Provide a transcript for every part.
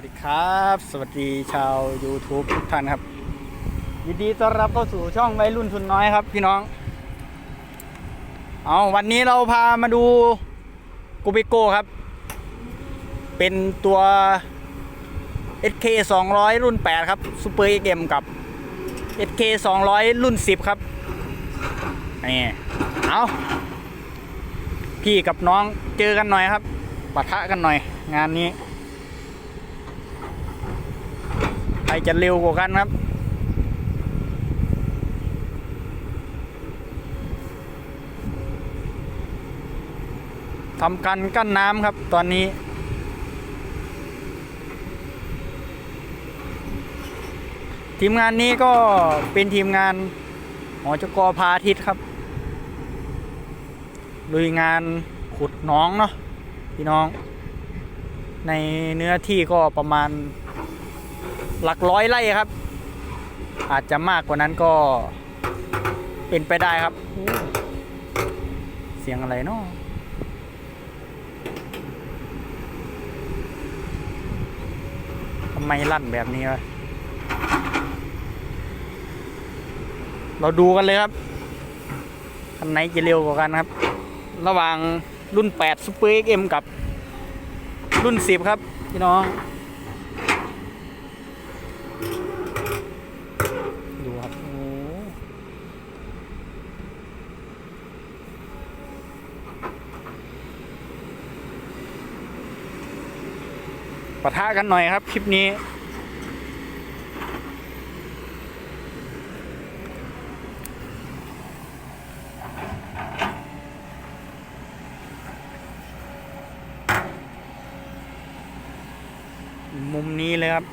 วัสดีครับ สวัสดีชาว YouTube ทุกท่านครับ ยินดีต้อนรับเข้าสู่ช่องวัยรุ่นทุนน้อยครับ พี่น้อง เอาวันนี้เราพามาดูกูบิโก้ครับ เป็นตัว SK 200 รุ่น 8 ครับ Super XM กับ SK 200 รุ่น 10 ครับ นี่ เอาพี่กับน้องเจอกันหน่อยครับปะทะกันหน่อย งานนี้ ใครจะเร็วกว่ากันครับ ทำกันกั้นน้ำครับตอนนี้ ทีมงานนี้ก็เป็นทีมงานหอจกพาทิตครับ ลุยงานขุดน้องเนาะพี่น้อง ในเนื้อที่ก็ประมาณ หลักร้อยไร่ครับ อาจจะมากกว่านั้นก็เป็นไปได้ครับ เสียงอะไรเนาะทำไมลั่นแบบนี้วะเราดูกันเลยครับคันไหนจะเร็วกว่ากันครับ ระหว่างรุ่น 8 Super XM กับรุ่น 10 ครับ พี่น้อง ดูครับ โอ้ ปะทะกันหน่อยครับคลิปนี้ มุมนี้เลยครับ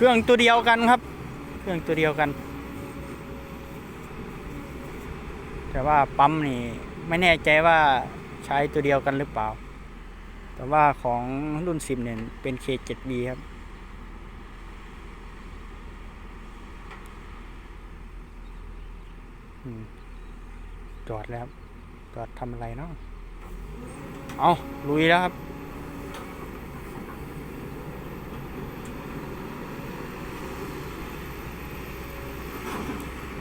เครื่องตัวเดียวกันครับ เครื่องตัวเดียวกัน แต่ว่าปั๊มนี่ไม่แน่ใจว่าใช้ตัวเดียวกันหรือเปล่า แต่ว่าของรุ่นสิบเนี่ย เป็น K7B ครับจอดแล้วครับจอดทำอะไรเนาะเอาลุยแล้วครับ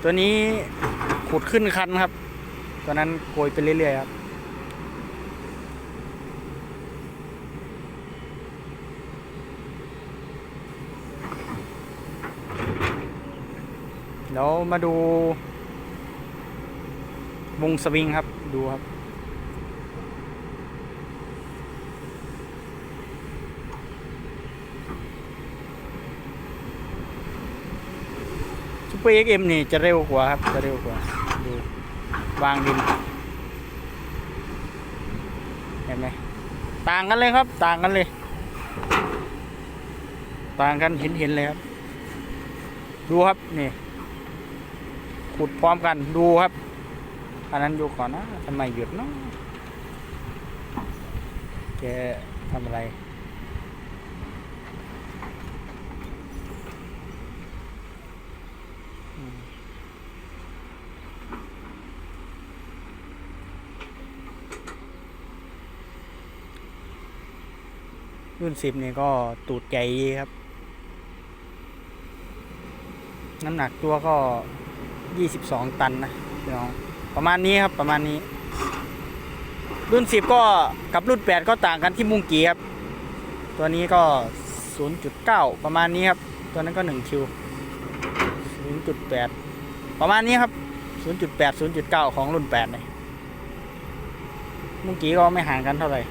ตัวนี้ขุดขึ้นคันครับ ตัวนั้นโกยไปเรื่อยๆครับ เดี๋ยวมาดูวงสวิงครับ ดูครับ ซูเปอร์เอ็กเอ็มนี่จะเร็วกว่าครับ จะเร็วกว่า ดูวางดิน เห็นไหมต่างกันเลยครับ ต่างกันเลย ต่างกันเห็นเห็นเลยครับ ดูครับนี่ขุดพร้อมกันดูครับ อันนั้นอยู่ก่อนนะทำไมหยุดเนาะแกทำอะไร รุ่นสิบนี่ก็ตูดใหญ่ครับ น้ำหนักตัวก็ยี่สิบสองตันนะพี่น้องประมาณนี้ครับประมาณนี้ รุ่นสิบก็กับรุ่นแปดก็ต่างกันที่มุงกีครับ ตัวนี้ก็ศูนย์จุดเก้าประมาณนี้ครับ ตัวนั้นก็หนึ่งคิวศูนย์จุดแปดประมาณนี้ครับศูนย์จุดแปดศูนย์จุดเก้าของรุ่นแปดเลยมุงกีก็ไม่ห่างกันเท่าไหร่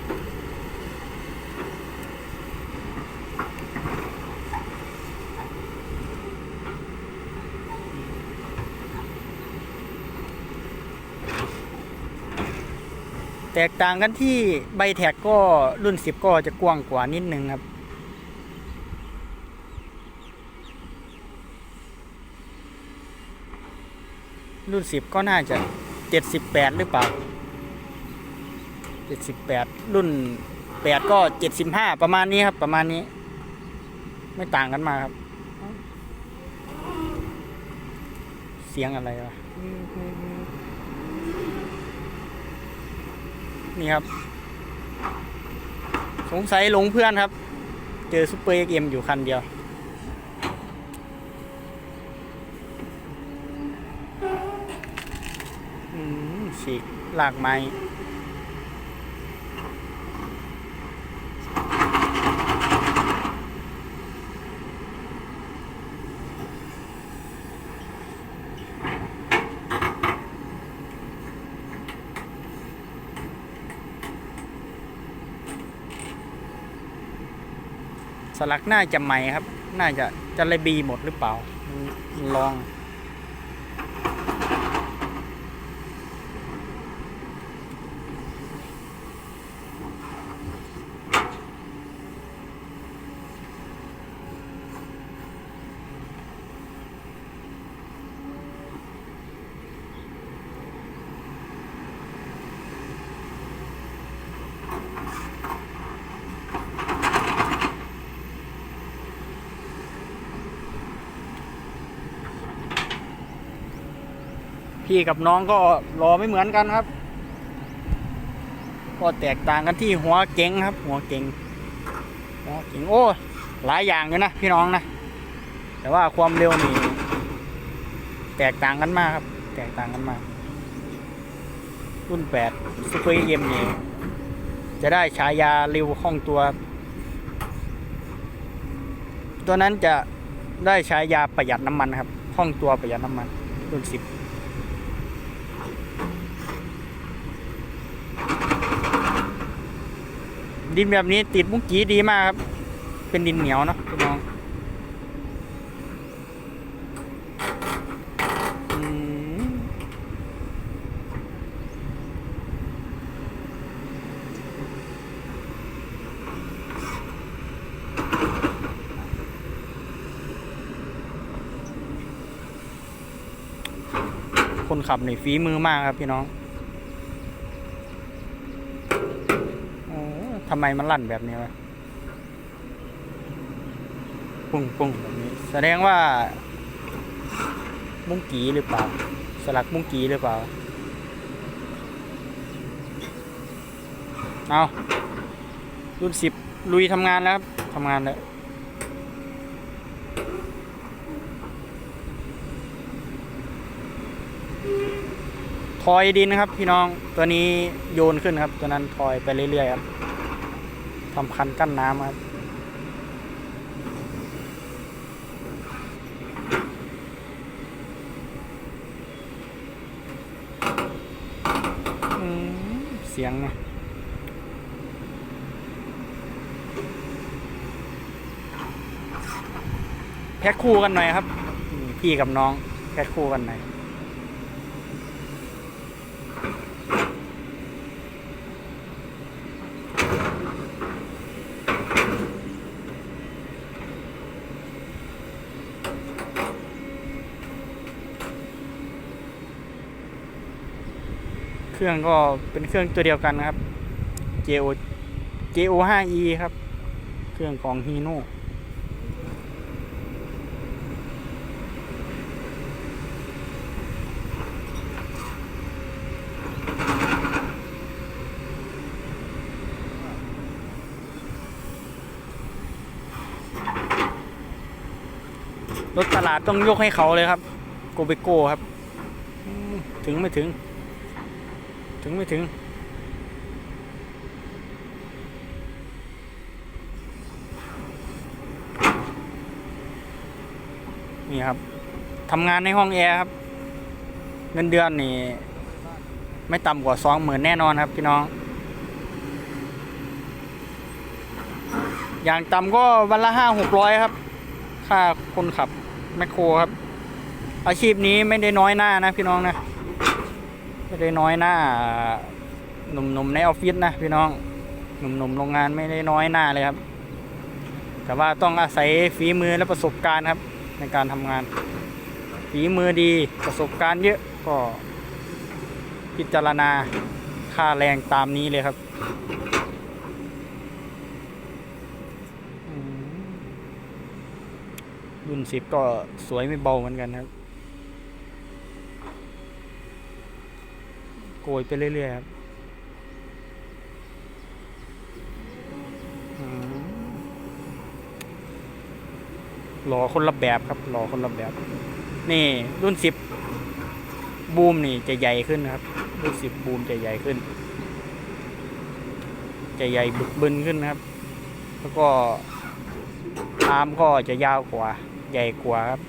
แตกต่างกันที่ใบแถกก็รุ่นสิบก็จะกว้างกว่านิดนึงครับ รุ่นสิบก็น่าจะเจ็ดสิบแปดหรือเปล่าเจ็ดสิบแปดรุ่นแปดก็เจ็ดสิบห้าประมาณนี้ครับ ประมาณนี้ ไม่ต่างกันมาครับ เสียงอะไรวะ นี่ครับ สงสัยหลงเพื่อนครับ เจอซูเปอร์เอ็มอยู่คันเดียว อืมฉีกลากไม้ สลักน่าจะใหม่ครับ น่าจะจะเลยบีหมดหรือเปล่าลอง พี่กับน้องก็รอไม่เหมือนกันครับ ก็แตกต่างกันที่หัวเก่งครับ หัวเก่งหัวเก่งโอ้หลายอย่างอยู่นะพี่น้องนะแต่ว่าความเร็วนี่แตกต่างกันมากครับ แตกต่างกันมาก รุ่นแปดซูเปอร์เอ็มนี่จะได้ฉายาเร็วคล่องตัว ตัวนั้นจะได้ฉายาประหยัดน้ำมันครับคล่องตัวประหยัดน้ำมันรุ่นสิบ ดินแบบนี้ติดมุกกี้ดีมากครับ เป็นดินเหนียวเนาะพี่น้องคนขับนี่ฝีมือมากครับพี่น้อง โอ้ ทำไมมันลั่นแบบนี้วะปุ้งปุ้งแบบนี้ แสดงว่า มุ้งกีหรือเปล่า สลักมุ้งกีหรือเปล่า เอารุ่นสิบลุยทำงานแล้วครับทำงานแล้วทอยดินนะครับ พี่น้องตัวนี้โยนขึ้นครับ ตัวนั้นทอยไปเรื่อยๆครับ ทำคันกั้นน้ำครับอืมเสียงเนี่ยแพ็คคู่กันหน่อยครับ พี่กับน้องแพ็คคู่กันหน่อย เครื่องก็เป็นเครื่องตัวเดียวกันนะครับ JO JO 5E ครับ เครื่องของ Hino รถตลาดต้องยกให้เขาเลยครับ โกเบโก้ครับ ถึงไม่ถึง ถึงไม่ถึง นี่ครับทำงานในห้องแอร์ครับ เงินเดือนนี่ ไม่ต่ำกว่าสองหมื่นแน่นอนครับพี่น้อง อย่างต่ำก็วันละห้าหกร้อยครับ ค่าคนขับแมคโครครับ อาชีพนี้ไม่ได้น้อยหน้านะพี่น้องนะ ไม่ได้น้อยหน้าหนุ่มๆในออฟฟิศนะพี่น้องหนุ่มๆโรงงานไม่ได้น้อยหน้าเลยครับ แต่ว่าต้องอาศัยฝีมือและประสบการณ์ครับ ในการทำงาน ฝีมือดีประสบการณ์เยอะก็พิจารณาค่าแรงตามนี้เลยครับรุ่นสิบก็สวยไม่เบาเหมือนกันครับ โกยไปเรื่อยๆครับหล่อคนละแบบครับหล่อคนละแบบ นี่รุ่นสิบบูมนี่จะใหญ่ขึ้นครับ รุ่นสิบบูมจะใหญ่ขึ้น จะใหญ่บึกบึนขึ้นครับ แล้วก็อาร์มก็จะยาวกว่า ใหญ่กว่าครับ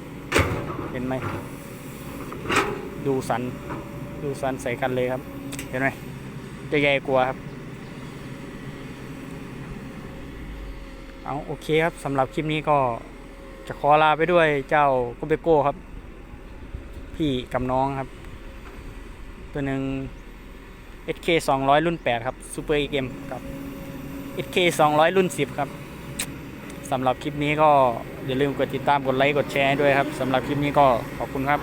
เห็นไหม ดูสัน ดูสันใส่กันเลยครับ เห็นไหมจะใหญ่กว่าครับ เอาโอเคครับสำหรับคลิปนี้ก็จะขอลาไปด้วยเจ้าโกเบโก้ครับ พี่กับน้องครับ ตัวหนึ่ง SK 200 รุ่น 8 ครับ Super e g m กับ SK 200 รุ่น 10 ครับสำหรับคลิปนี้ก็อย่าลืมกดติดตามกดไลค์กดแชร์ด้วยครับสำหรับคลิปนี้ก็ขอบคุณครับ